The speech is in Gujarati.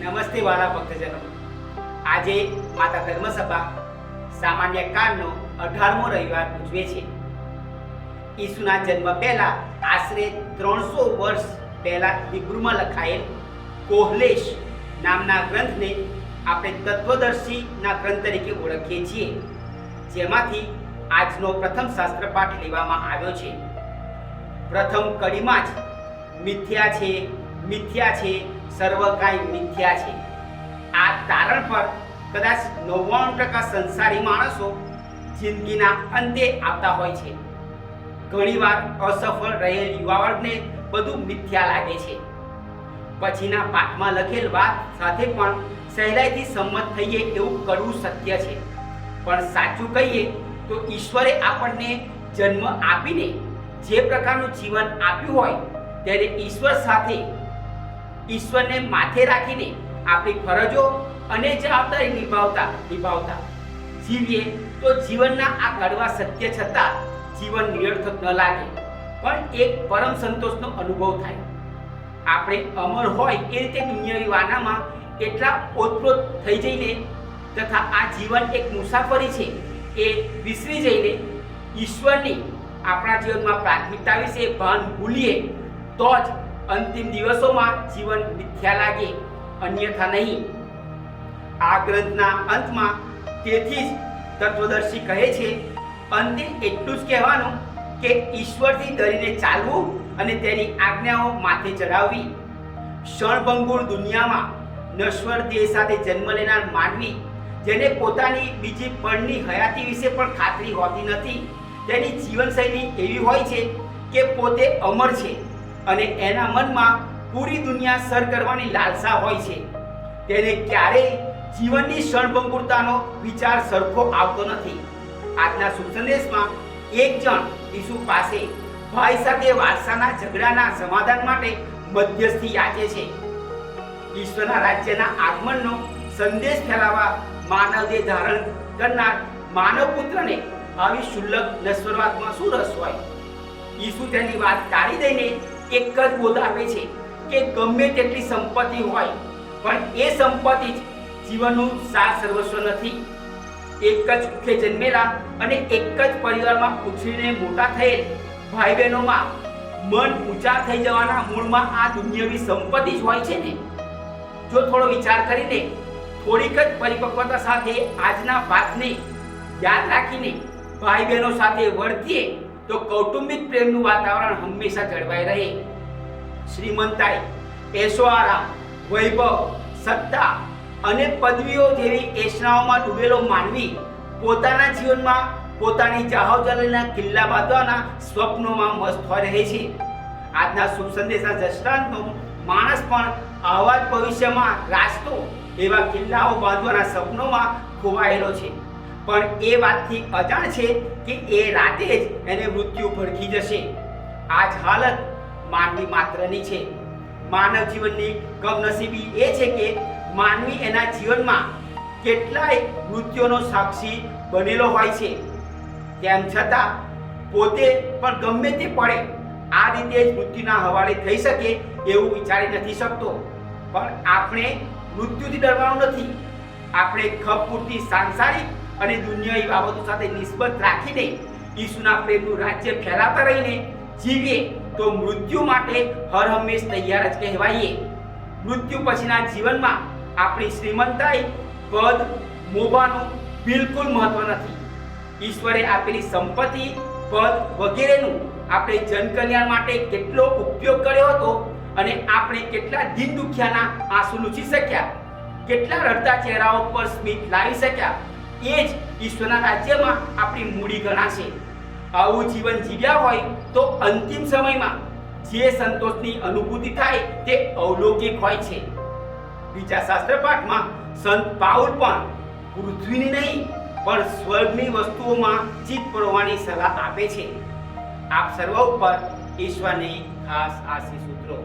નમસ્તે વાલા ભક્તજનો. આજે માતા ધર્મસભા સામાન્ય કાળનો અઢારમો રવિવાર ઉજવે છે. ઈસુના જન્મ પહેલા આશરે ત્રણસો વર્ષ પહેલા હિબ્રુમાં લખાયેલ કોહલેશ નામના ગ્રંથને આપણે તત્વદર્શીના ગ્રંથ તરીકે ઓળખીએ છીએ, જેમાંથી આજનો પ્રથમ શાસ્ત્ર પાઠ લેવામાં આવ્યો છે. પ્રથમ કડીમાં જ મિથ્યા છે મિથ્યા છે, સર્વ કાંઈ મિથ્યા છે. આ તારણ પર કદાચ નવ્વાણું ટકા સંસારી માણસો જિંદગીના અંતે આવતા હોય છે. ઘણીવાર અસફળ રહેલ યુવા બધું મિથ્યા લાગે છે. પછીના પાઠમાં લખેલ વાત સાથે પણ સહેલાઈથી સંમત થઈએ એવું કડવું શક્ય છે. પણ સાચું કહીએ તો ઈશ્વરે આપણને જન્મ આપીને જે પ્રકારનું જીવન આપ્યું હોય તેને ઈશ્વર સાથે ઈશ્વરને માથે રાખીને આપણી ફરજો અને જવાબદારી નિભાવતા નિભાવતા. જીવીએ તો જીવનના આ કડવા સત્ય છતાં જીવન નિરર્થક ન લાગે, પણ એક પરમ સંતોષનો અનુભવ થાય. આપણે અમર હોય એ રીતે દુનિયાવી વાનામાં એટલા ઓતપ્રોત થઈ જઈને તથા આ જીવન એક મુસાફરી છે એ વિસરી જઈને ઈશ્વરની આપણા જીવનમાં પ્રાથમિકતા વિશે ભાન ભૂલીએ તો જ અંતિમ દિવસોમાં જીવન મિથ્યા લાગે, અન્યથા નહીં. આ ગ્રંથના અંતમાં તેથી જ તત્વદર્શી કહે છે અંતે એટલું જ કહેવાનું કે ઈશ્વરથી ડરીને ચાલવું અને તેની આજ્ઞાઓ માથે ચઢાવવી. ક્ષણભંગુર દુનિયામાં નશ્વર દેહ સાથે જન્મ લેનાર માનવી, જેને પોતાની બીજી પળની હયાતી વિશે પણ ખાતરી હોતી નથી, તેની જીવનશૈલી એવી હોય છે કે પોતે અમર છે. અને એના મનમાં પૂરી દુનિયા સર કરવાની લાલસા હોય છે. તેને ક્યારેય જીવનની ક્ષણભંગુરતાનો વિચાર સરખો આવતો નથી. આજના સુસંદેશમાં એક જણ ઈસુ પાસે ભાઈ સાથે વારસાના ઝઘડાના સમાધાન માટે મધ્યસ્થી યાચે છે. ઈશ્વરના રાજ્યના આગમનનો સંદેશ ફેલાવવા માનવ દેહ ધારણ કરનાર માનવ પુત્રને આવી શુલ્લક નશ્વરવાદમાં શું રસ હોય? ઈસુ તેની વાત ટાળી દઈને એક જ બોધ આપે છે કે ગમે તેટલી સંપત્તિ હોય, પણ એ સંપત્તિ જ જીવનનું સાર સર્વસ્વ નથી. એક જ કુખે જન્મેલા અને એક જ પરિવારમાં ઉછરીને મોટા થયેલ ભાઈ બહેનોમાં મન ઊંચા થઈ જવાના મૂળમાં આ દુનિયાવી સંપત્તિ જ હોય છે ને? જો થોડો વિચાર કરીને થોડીક જ પરિપક્વતા સાથે આજના પાઠને યાદ રાખીને ભાઈ બહેનો સાથે વર્તીએ તો કૌટુંબિક પ્રેમનું વાતાવરણ હંમેશા જળવાઈ રહે. શ્રીમંતાઈ એશો આરામ વૈભવ, સત્તા અને પદવીઓ જેવી એશનાઓમાં ડૂબેલો માનવી પોતાના જીવનમાં પોતાની જાહોજલીના કિલ્લા બાંધવાના સ્વપ્નોમાં મસ્ત હોય રહે છે. આજના શુભ સંદેશના દ્રષ્ટાંતનો માણસ પણ આવા ભવિષ્યમાં રાસ્તો એવા કિલ્લાઓ બાંધવાના સપનોમાં ખોવાયેલો છે. પણ એ વાતથી અજાણ છે કે એ રાતે જ એને મૃત્યુ ભડકી જશે. આ જ હાલત માનવી માત્રની છે. માનવ જીવનની કમનસીબી એ છે કે માનવી એના જીવનમાં કેટલાય મૃત્યુનો સાક્ષી બનેલો હોય છે. તેમ છતાં પોતે પણ ગમે તે પડે આ રીતે જ મૃત્યુના હવાલે થઈ શકે એવું વિચારી નથી શકતો. પણ આપણે મૃત્યુથી ડરવાનું નથી. આપણે ખપ પૂરતી સાંસારિક અને દુનિયાની બાબતો સાથે નિસ્બત રાખીને ઈસુના પ્રેમનું રાજ્ય ફેલાતા રહીને જીવીએ તો મૃત્યુ માટે હર હંમેશ તૈયાર જ કહેવાઈએ. મૃત્યુ પછીના જીવનમાં આપણી શ્રીમંતાઈ પદ, મોભાનું બિલકુલ મહત્વ નથી. ઈશ્વરે આપેલી સંપત્તિ, પદ વગેરેનું આપણે જનકલ્યાણ માટે કેટલો ઉપયોગ કર્યો હતો અને આપણે કેટલા દિન દુખ્યાના આંસુ લૂછી શક્યા? કેટલા રડતા ચહેરાઓ પર સ્મિત લાવી શક્યા? એ જ ઈશ્વરના રાજ્યમાં આપણી મૂડી ગણાશે. આવું જીવન જીવ્યા હોય તો અંતિમ સમયમાં જે સંતોષની અનુભૂતિ થાય તે અવલૌકિક હોય છે. બીજા શાસ્ત્ર પાઠમાં સંત પાઉલ પણ પૃથ્વીની નહીં, પણ સ્વર્ગની વસ્તુઓમાં ચિત પડવાની સલાહ આપે છે. આપ સર્વ ઉપર ઈશ્વરની ખાસ આશીષ સૂત્રો